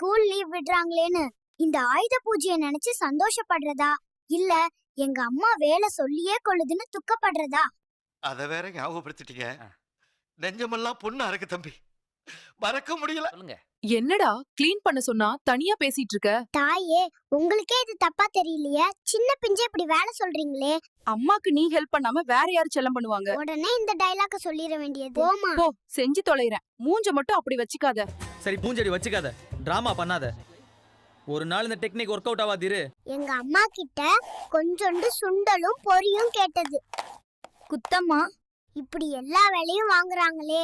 School leave விடுறாங்களேன்னு இந்த ஆயுத பூஜையை நினைச்சு சந்தோஷப்படுறதா? இல்ல எங்க அம்மா வேலை சொல்லியே கொள்ளுதுன்னு துக்கப்படுறதா? அத வேற ஞாபகப்படுத்திட்டீங்க. நெஞ்சமெல்லாம் பொண்ணா இருக்கு தம்பி. மறக்க முடியல. சொல்லுங்க. என்னடா க்ளீன் பண்ண சொன்னா தனியா பேசிட்டு இருக்க? தாயே உங்களுக்கே இது தப்பா தெரியலையே. சின்ன பிஞ்சே இப்படி வேலை சொல்றீங்களே. அம்மாக்கு நீ ஹெல்ப் பண்ணாம வேற யாரு செல்லம் பண்ணுவாங்க? உடனே இந்த டைலாக்க சொல்லிட வேண்டியது. போமா போ செஞ்சு தொலைறேன். மூஞ்ச மட்டும் அப்படி வச்சுக்காத. சரி பூஞ்செடி வச்சுக்காத. டிராமா பண்ணாத. ஒரு நாள் இந்த டெக்னிக் ஒர்க் அவுட் ஆகாதிரு எங்க அம்மா கிட்ட கொஞ்சோண்டு சுண்டலும் பொரியும் கேட்டது. குத்தம்மா. இப்படி எல்லா வேலையும் வாங்குறாங்களே.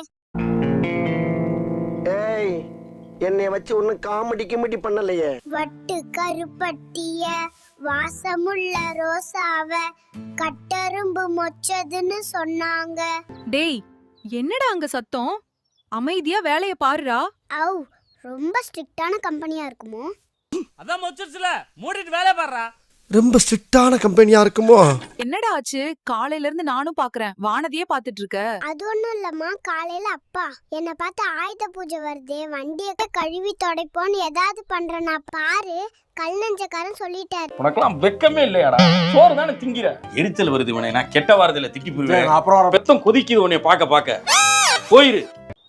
ஏய் என்னைய வச்சு ஒன்னும் காமெடி கிமெடி பண்ணலையே. வட்டு கருப்பட்டிய வாசமுள்ள ரோசாவ கட்டரும்பு மொச்சதுன்னு சொன்னாங்க. டேய் என்னடா அங்க சத்தம்? அமைதியா வேலைய பாருடா. அவ் ரொம்ப ஸ்ட்ரிக்டான கம்பெனியா இருக்குமோ? அதான் மொச்சிருச்சுல மூடிட்டு வேலை பாடுறா ரொம்ப ஸ்ட்ரிக்டான கம்பெனியா இருக்குமோ? என்னடா ஆச்சு? காலையில இருந்து நானும் பாக்குறேன். வானதியே பாத்துட்டு இருக்க அது ஒண்ணும் இல்லம்மா. காலையில அப்பா என்ன பார்த்து ஆயுத பூஜை வருதே வண்டிய கழுவி தொடைப்போன்னு ஏதாவது பண்றேனா பாரு கல் நெஞ்சக்காரன் சொல்லிட்டாரு. உனக்கெல்லாம் வெக்கமே இல்லையாடா? சோறு தானே திங்கிற? எரிச்சல் வருது இவனை. நான் கெட்ட வாரத்துல திட்டி போயிருவேன் அப்புறம் பெத்தம் கொதிக்குது உன்னை பார்க்க பார்க்க. போயிரு.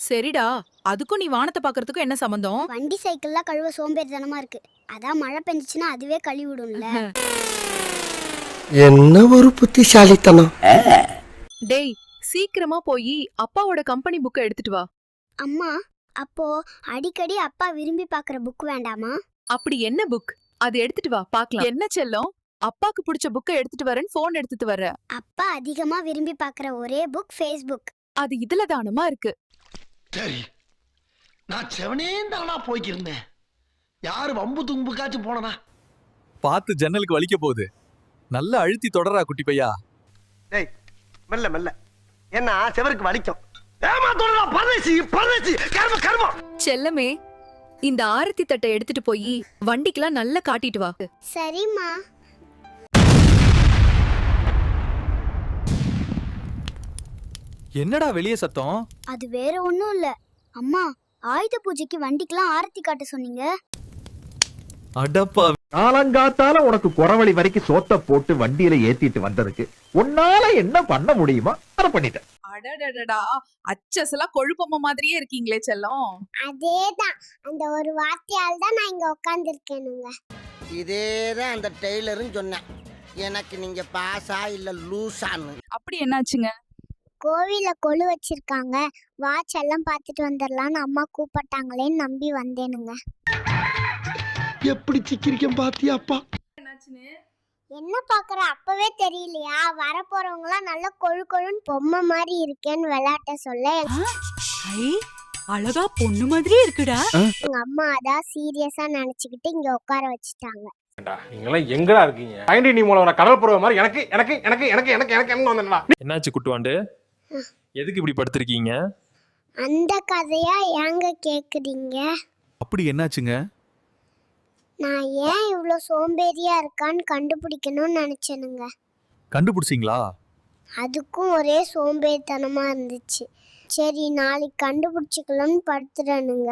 சரிடா அதுக்கும் நீ வானத்தை பாக்குறதுக்கும் என்ன சம்பந்தம்? வண்டி சைக்கிள்லாம் கழுவ சோம்பேறித்தனமா இருக்கு. அதான் மழை பெஞ்சுச்சுன்னா அதுவே கழுவி விடும்ல என்ன ஒரு புத்திசாலித்தனம். டேய் சீக்கிரமா போய் அப்பாவோட கம்பெனி புக்கை எடுத்துட்டு வா. அம்மா அப்போ அடிக்கடி அப்பா விரும்பி பாக்குற புக் வேண்டாமா? அப்படி என்ன புக்? அது எடுத்துட்டு வா பாக்கலாம் என்ன செல்லம்? அப்பாக்கு பிடிச்ச புக்கை எடுத்துட்டு வரேன்னு போன் எடுத்துட்டு வர அப்பா அதிகமா விரும்பி பாக்குற ஒரே புக் ஃபேஸ்புக் அது இதுல தானமா இருக்கு. சரி. நான் செவனே தானா போய்க்கிருந்தேன். யாரு வம்பு தும்புக்காச்சும் போனனா? பார்த்து ஜன்னலுக்கு வலிக்க போகுது. நல்லா அழுத்தி தொடரா குட்டி பையா. டேய் மெல்ல மெல்ல. ஏன்னா செவருக்கு வலிக்கும். ஏமாத்தோடா பரதேசி பரதேசி கர்ம கர்மம் செல்லமே இந்த ஆரத்தி தட்டை எடுத்துட்டு போய் வண்டிக்கெல்லாம் நல்லா காட்டிட்டு வா. சரிம்மா. என்னடா வெளியே சத்தம்? அது வேற ஒண்ணும் இல்ல. அம்மா ஆயுத பூஜைக்கு வண்டிக்கெல்லாம் ஆரத்தி காட்ட சொன்னீங்க. அடப்பா. காலங்காத்தால உனக்கு குறவழி வரைக்கும் சோத்த போட்டு வண்டியில ஏத்திட்டு வந்ததுக்கு உன்னால என்ன பண்ண முடியுமா அதை பண்ணிட்டேன். அடடடடா. அச்சசலா கொழுப்பம்ம மாதிரியே இருக்கீங்களே செல்லம். அதேதான். அந்த ஒரு வார்த்தையால் தான் நான் இங்க உட்காந்துருக்கேனுங்க இதேதான் அந்த டெய்லரும் சொன்னேன். எனக்கு நீங்க பாஸா இல்ல லூசான்னு. அப்படி என்னாச்சுங்க? கோவில கொலு வச்சிருக்காங்க வாட்ச் எல்லாம் பார்த்துட்டு வந்துடலாம்னு அம்மா கூப்பிட்டாங்களேன்னு நம்பி வந்தேனுங்க எப்படி சிக்கிரிக்கம் பாத்தியாப்பா என்ன பாக்குற அப்பவே தெரியலையா வர போறவங்களாம் நல்ல கொழு கொழுன்னு பொம்மை மாதிரி இருக்கேன்னு விளையாட்ட சொல்ல அழகா பொண்ணு மாதிரியே இருக்குடா எங்க அம்மா அதான் சீரியஸா நினைச்சுக்கிட்டு இங்க உட்கார வச்சுட்டாங்க நீங்களாம் எங்கடா இருக்கீங்க நீ மூலம் கடல் போற மாதிரி எனக்கு எனக்கு எனக்கு எனக்கு எனக்கு எனக்கு என்னாச்சு குட்டுவாண்டு எதுக்கு இப்படி படுத்திருக்கீங்க? அந்த கதையா ஏங்க கேக்குறீங்க? அப்படி என்னாச்சுங்க? நான் ஏன் இவ்ளோ சோம்பேறியா இருக்கான்னு கண்டுபிடிக்கணும்னு நினைச்சேனுங்க. கண்டுபிடிச்சிங்களா? அதுக்கும் ஒரே சோம்பேறித்தனமா இருந்துச்சு. சரி நாளைக்கு கண்டுபிடிச்சிக்கலாம்னு படுத்துறேனுங்க.